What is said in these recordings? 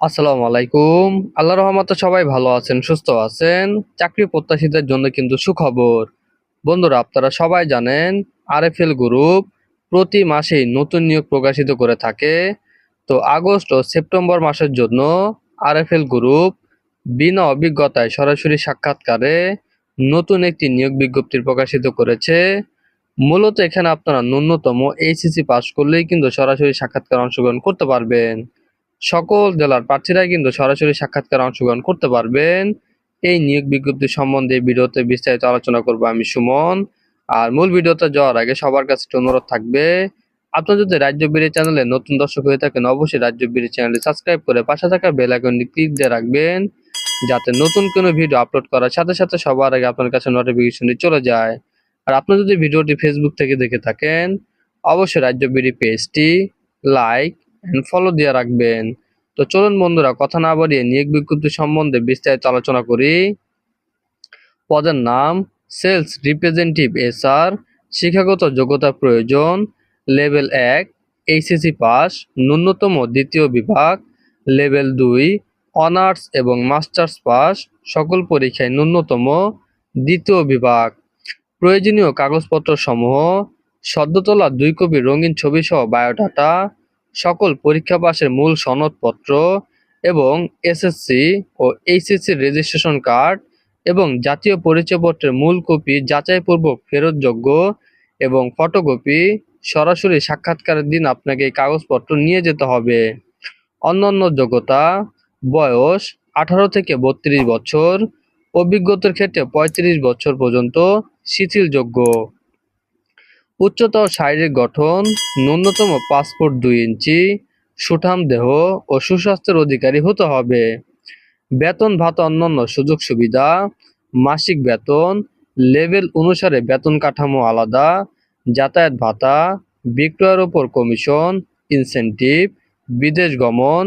আসসালামু আলাইকুম। আল্লাহ রহমতে সবাই ভালো আছেন, সুস্থ আছেন। চাকরি প্রত্যাশীদের জন্য কিন্তু সুখবর। বন্ধুরা, আপনারা সবাই জানেন আর আরএফএল গ্রুপ প্রতি মাসেই নতুন নিয়োগ প্রকাশিত করে থাকে। তো আগস্ট ও সেপ্টেম্বর মাসের জন্য আর আরএফএল গ্রুপ বিনা অভিজ্ঞতায় সরাসরি সাক্ষাৎকারে নতুন একটি নিয়োগ বিজ্ঞপ্তি প্রকাশিত করেছে। মূলত এখানে আপনারা ন্যূনতম এইচএসসি পাস করলেই কিন্তু সরাসরি সাক্ষাৎকার অংশগ্রহণ করতে পারবেন। সকল জেলার প্রার্থীরাই কিন্তু সরাসরি সাক্ষাৎকার অংশগ্রহণ করতে পারবেন। এই নিয়োগ বিজ্ঞপ্তি সম্বন্ধে ভিডিওতে বিস্তারিত আলোচনা করব আমি সুমন। আর মূল ভিডিওতে যাওয়ার আগে সবার কাছে অনুরোধ থাকবে আপনি যদি রাজ্য বিড়ি চ্যানেলে নতুন দর্শক হয়ে থাকেন, অবশ্যই রাজ্য বিড়ি চ্যানেলটি সাবস্ক্রাইব করে পাশে থাকা বেল ক্লিক দিয়ে রাখবেন, যাতে নতুন কোনো ভিডিও আপলোড করার সাথে সাথে সবার আগে আপনার কাছে নোটিফিকেশনটি চলে যায়। আর আপনি যদি ভিডিওটি ফেসবুক থেকে দেখে থাকেন, অবশ্যই রাজ্য বিড়ি পেজটি লাইক ফলো দিয়ে রাখবেন। তো চলুন বন্ধুরা, কথা না বাড়িয়ে নিয়োগ বিজ্ঞপ্তি সম্বন্ধে বিস্তারিত আলোচনা করি। পদের নাম সেলস রিপ্রেজেন্টেটিভ এসআর শিক্ষাগত যোগ্যতা প্রয়োজন লেভেল এক এইচএসসি পাস, ন্যূনতম দ্বিতীয় বিভাগ লেভেল দুই অনার্স এবং মাস্টার্স পাস, সকল পরীক্ষায় ন্যূনতম দ্বিতীয় বিভাগ। প্রয়োজনীয় কাগজপত্র সমূহ সদ্য তোলা দুই কপি রঙিন ছবি সহ বায়োডাটা সকল পরীক্ষা পাশের মূল সনদপত্র এবং এসএসসি ও এইচএসসি রেজিস্ট্রেশন কার্ড এবং জাতীয় পরিচয়পত্রের মূল কপি যাচাইপূর্বক ফেরতযোগ্য এবং ফটোকপি সরাসরি সাক্ষাৎকারের দিন আপনাকে এই কাগজপত্র নিয়ে যেতে হবে। অন্যান্য যোগ্যতা, বয়স, আঠারো থেকে বত্রিশ বছর, অভিজ্ঞতার ক্ষেত্রে পঁয়ত্রিশ বছর পর্যন্ত শিথিলযোগ্য। উচ্চতর শারীরিক গঠন, ন্যূনতম পাসপোর্ট দুই ইঞ্চি, সুঠাম দেহ ও সুস্বাস্থ্যের অধিকারী হতে হবে। বেতন ভাতা অন্যান্য সুযোগ সুবিধা, মাসিক বেতন, লেভেল অনুসারে বেতন কাঠামো আলাদা, যাতায়াত ভাতা, বিক্রয়ের ওপর কমিশন, ইনসেনটিভ, বিদেশ গমন,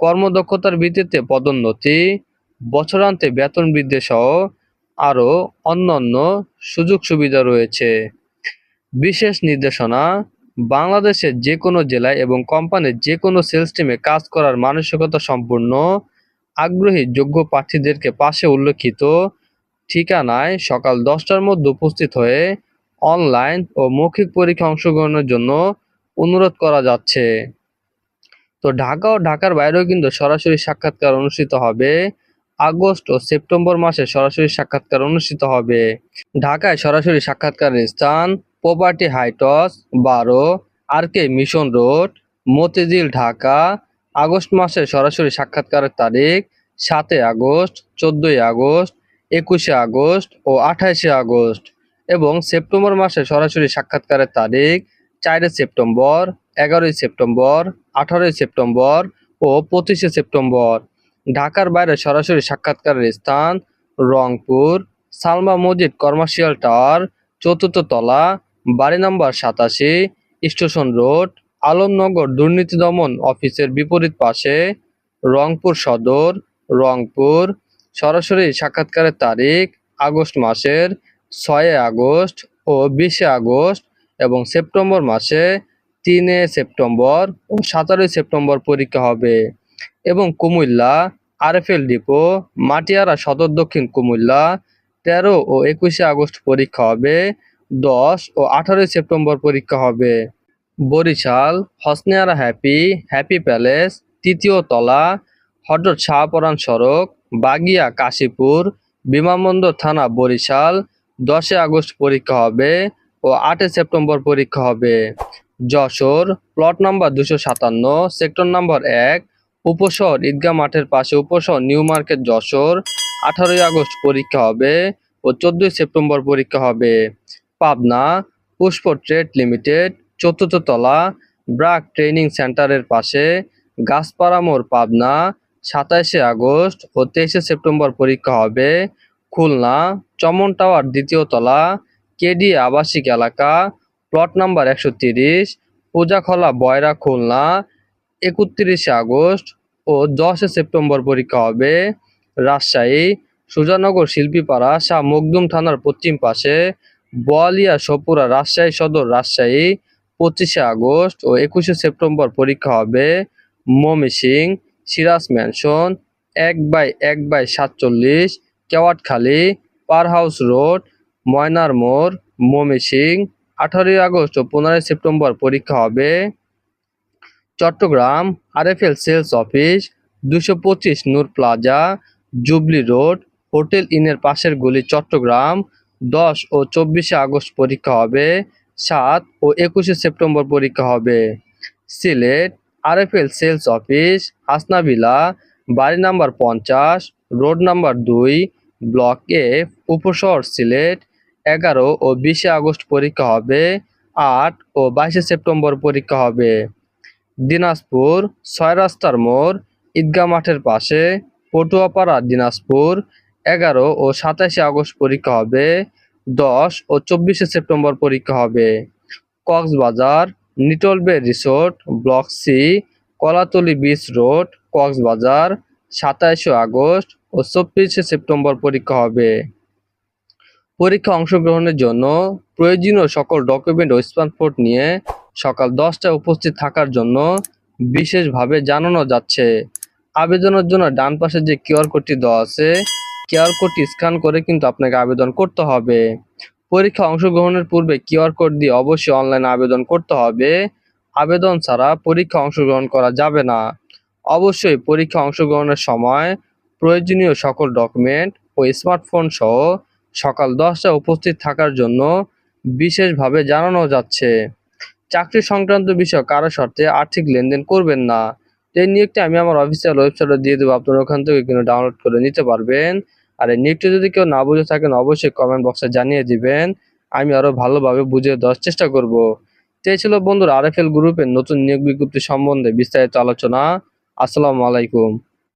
কর্মদক্ষতার ভিত্তিতে পদোন্নতি, বছরান্তে বেতন বৃদ্ধি সহ আরও অন্যান্য সুযোগ সুবিধা রয়েছে। বিশেষ নির্দেশনা, বাংলাদেশের যে কোনো জেলায় এবং কোম্পানির যে কোনো সেলস টিমে কাজ করার মানসিকতা সম্পূর্ণ আগ্রহী যোগ্য প্রার্থীদেরকে পাশে উল্লেখিত ঠিকানায় সকাল দশটার মধ্যে উপস্থিত হয়ে অনলাইন ও মৌখিক পরীক্ষা অংশগ্রহণের জন্য অনুরোধ করা যাচ্ছে। তো ঢাকা ও ঢাকার বাইরেও কিন্তু সরাসরি সাক্ষাৎকার অনুষ্ঠিত হবে। আগস্ট ও সেপ্টেম্বর মাসে সরাসরি সাক্ষাৎকার অনুষ্ঠিত হবে। ঢাকায় সরাসরি সাক্ষাৎকারের স্থান প্রপার্টি হাইটস বারো R K mission road Motijheel Dhaka August মাসে সরাসরি সাক্ষাৎকারের তারিখ সাতই আগস্ট, চোদ্দোই আগস্ট, একুশে আগস্ট ও আঠাইশে আগস্ট এবং সেপ্টেম্বর মাসে সরাসরি সাক্ষাৎকারের তারিখ চারই সেপ্টেম্বর, এগারোই সেপ্টেম্বর, আঠারোই সেপ্টেম্বর ও পঁচিশে সেপ্টেম্বর। ঢাকার বাইরে সরাসরি সাক্ষাৎকারের স্থান রংপুর, সালমা মসজিদ কমার্শিয়াল টাওয়ার, চতুর্থ তলা বাড়ি নাম্বার সাতাশি স্টেশন রোড, আলমনগর দুর্নীতি দমন অফিসের বিপরীত পাশে রংপুর সদর, রংপুর, সরাসরি সাক্ষাৎকারের তারিখ আগস্ট মাসের ছয় আগস্ট ও বিশে আগস্ট এবং সেপ্টেম্বর মাসে তিনে সেপ্টেম্বর ও সতেরোই সেপ্টেম্বর পরীক্ষা হবে। এবং কুমিল্লা, আরএফএল ডিপো, মাটিয়ারা সদর দক্ষিণ কুমিল্লা, তেরো ও একুশে আগস্ট পরীক্ষা হবে। দশ ও আঠারোই সেপ্টেম্বর পরীক্ষা হবে। Barishal, Hasniara happy happy palace, তৃতীয় তলা, হজরত শাহপরান সড়ক, বাগিয়া কাশীপুর, বিমানবন্দর থানা বরিশাল, দশই আগস্ট পরীক্ষা হবে ও আটই সেপ্টেম্বর পরীক্ষা হবে। যশোর, প্লট নাম্বার দুশো সাতান্ন, সেক্টর নাম্বার এক, উপশহর ঈদগাহ মাঠের পাশে উপশহর নিউ মার্কেট যশোর, আঠারোই আগস্ট পরীক্ষা হবে ও চোদ্দই সেপ্টেম্বর পরীক্ষা হবে। পাবনা পুষ্প ট্রেড লিমিটেড, চতুর্থ তলা, ব্রাক ট্রেনিং সেন্টারের পাশে গাছপাড়া মোড় পাবনা, সাতাইশে আগস্ট ও তেইশে সেপ্টেম্বর পরীক্ষা হবে। খুলনা, চমন টাওয়ার দ্বিতীয় তলা, কেডি আবাসিক এলাকা, প্লট নাম্বার একশো তিরিশ, পূজাখলা বয়রা খুলনা, একত্রিশে আগস্ট ও দশে সেপ্টেম্বর পরীক্ষা হবে। রাজশাহী, সুজানগর শিল্পীপাড়া শাহ মখদুম থানার পশ্চিম পাশে বোয়ালিয়া, সপুরা, রাজশাহী সদর, রাজশাহী, পঁচিশে আগস্ট ও একুশে সেপ্টেম্বর পরীক্ষা হবে ময়মনসিংহ, সিরাজ ম্যানশন এক বাই এক বাই সাতচল্লিশ, কেওয়াটখালী পার হাউস রোড, ময়নার মোড়, ময়মনসিংহ। আঠারোই আগস্ট ও পনেরোই সেপ্টেম্বর পরীক্ষা হবে চট্টগ্রাম, আরএফএল সেলস অফিস, দুশো পঁচিশ Noor plaza, jubilee road, hotel ইনের পাশের গলি চট্টগ্রাম দশ ও চব্বিশে আগস্ট পরীক্ষা হবে, সাত ও একুশে সেপ্টেম্বর পরীক্ষা হবে। Sylhet, RFL sales office, Hasnabila, বাড়ি নাম্বার পঞ্চাশ, রোড নাম্বার দুই, ব্লক এফ উপশহর সিলেট, এগারো ও বিশে আগস্ট পরীক্ষা হবে, আট ও বাইশে সেপ্টেম্বর পরীক্ষা হবে। দিনাজপুর, ছয় রাস্তার মোড়, ঈদগাহ মাঠের পাশে, পটুয়াপাড়া, দিনাজপুর এগারো ও সাতাশে আগস্ট পরীক্ষা হবে, দশ ও চব্বিশে সেপ্টেম্বর পরীক্ষা হবে। Cox's Bazar Nitol bay resort, block C, Kolatoli beach road, Cox's Bazar, সাতাশে আগস্ট ও চব্বিশে সেপ্টেম্বর পরীক্ষা হবে। পরীক্ষা অংশগ্রহণের জন্য প্রয়োজনীয় সকল ডকুমেন্ট ও স্মার্টফোন নিয়ে সকাল দশটায় উপস্থিত থাকার জন্য বিশেষভাবে জানানো যাচ্ছে। আবেদনের জন্য ডান পাশে যে কিউআর কোডটি দেওয়া আছে কিউআর কোডটি স্ক্যান করে কিন্তু আপনাকে আবেদন করতে হবে। পরীক্ষা অংশগ্রহণের পূর্বে কিউআর কোড দিয়ে অবশ্যই অনলাইনে আবেদন করতে হবে। আবেদন ছাড়া পরীক্ষা অংশগ্রহণ করা যাবে না। অবশ্যই পরীক্ষা অংশগ্রহণের সময় প্রয়োজনীয় সকল ডকুমেন্ট ও স্মার্টফোন সহ সকাল দশটায় উপস্থিত থাকার জন্য বিশেষভাবে জানানো যাচ্ছে। চাকরি সংক্রান্ত বিষয় কারও শর্তে আর্থিক লেনদেন করবেন না। এই নিয়োগটি আমি আমার অফিসিয়াল ওয়েবসাইটে দিয়ে দেবো। আপনারা ওখান থেকে কিন্তু ডাউনলোড করে নিতে পারবেন। আর এই নিয়োগটি যদি কেউ না বুঝে থাকেন, অবশ্যই কমেন্ট বক্সে জানিয়ে দিবেন। আমি আরও ভালোভাবে বুঝে দেওয়ার চেষ্টা করব। তো ছিল বন্ধুরা আরএফএল গ্রুপের নতুন নিয়োগ বিজ্ঞপ্তি সম্বন্ধে বিস্তারিত আলোচনা। আসসালামু আলাইকুম।